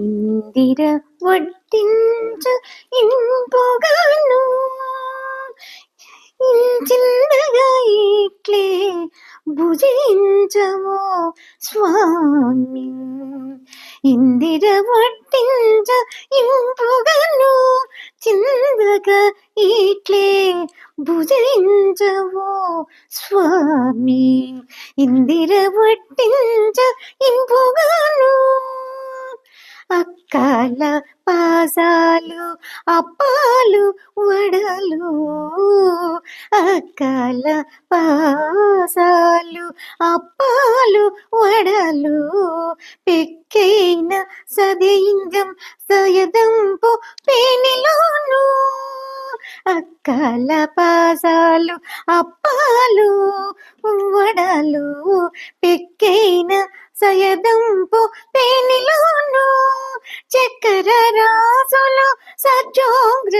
ఇందిర వడ్డించ ఇంపుగాను చిన్నగా ఇట్లే భుజించవో స్వామి ఇందిర వడ్డించ ఇంపుగాను చిన్నగా ఇట్లే భుజించవో స్వామి ఇందిర వడ్డించ కల పాసాలు అప్పాలు వడలు అక్కల పాసాలు అప్పాలు వడలు పెక్కైన సదయింగం సయదంపు పేనిలోను అక్కల పాసాలు అప్పాలు వడలు పెక్కైన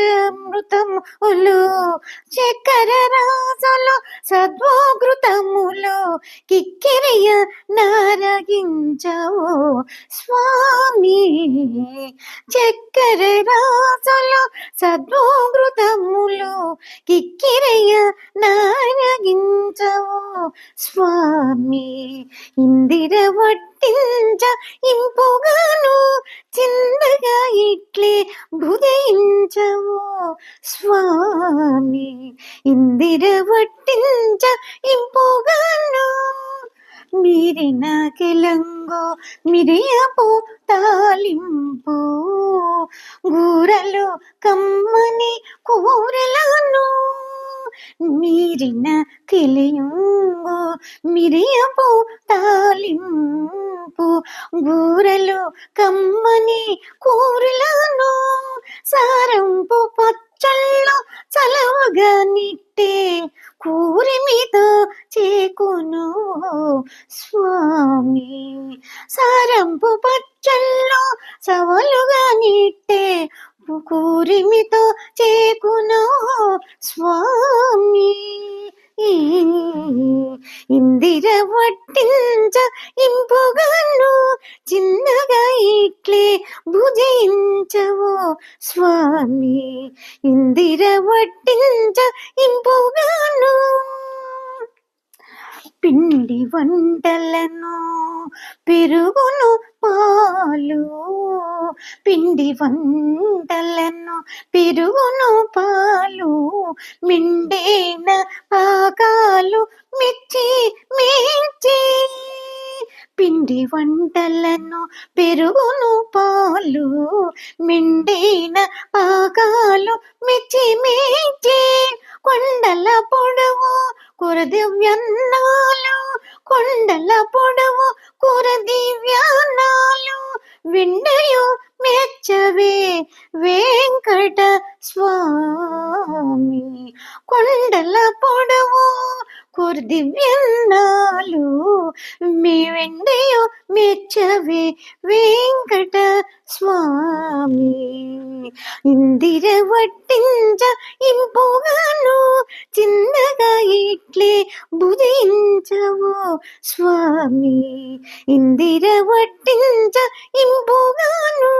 సజ్జోగ్రమృతములు చక్కెర రాజులు సద్వోగృతములు కిక్కిరియ నారగించవు స్వామి. చక్కెర రాజులు సద్వోగృతములు కిక్కిరియ నారగించవో. స్వామి ఇందిర వట్టించ ఇంపుగాను చిన్నగా ఇట్లే భుజించవో స్వామి ఇందిర వట్టించ ఇంపుగాను మీరిన కెలంగో మిరియపు తాలింపు. గూరలు కమ్మని కూరలను మీరిన కిలియుంగు మిరియపు తాలింపు. గూరలు కమ్మని కూరలను సారంపు పచ్చళ్ళు చలవగా నిట్టే కూరి కూరిమితో చేకును. స్వామి సారంపు పచ్చళ్ళు చవలుగా నిట్టే కూరిమితో చేకునో స్వామి. ఇందిర వడ్డించ ఇంపుగాను చిన్నగా ఇట్లే భుజించవో స్వామి. ఇందిర వడ్డించ ఇంపుగాను పిండి వంటలను పెరుగును పాలు. పిండి వంటలను పిరుగును పాలు మిండేన పాకాలు మిర్చి మిర్చి. పిండి వంటలను పెరుగును పాలు మిండిన పాకాలు మిర్చి మిర్చి. కొండల పొడవు కురదివ్యన్నాలు కొండల పొడవు కురదివ్యానాలు విండయు మెచ్చవే వెంకట స్వామి. కొండల పొడవు కురదివ్యన్నాలు మీ వెండయో మెచ్చవే వెంకట స్వామి. ఇందిర వట్టించ ఇంపుగాను చిన్నగా ఇట్లే బుధించవు స్వామి. ఇందిర వట్టించ ఇంపుగాను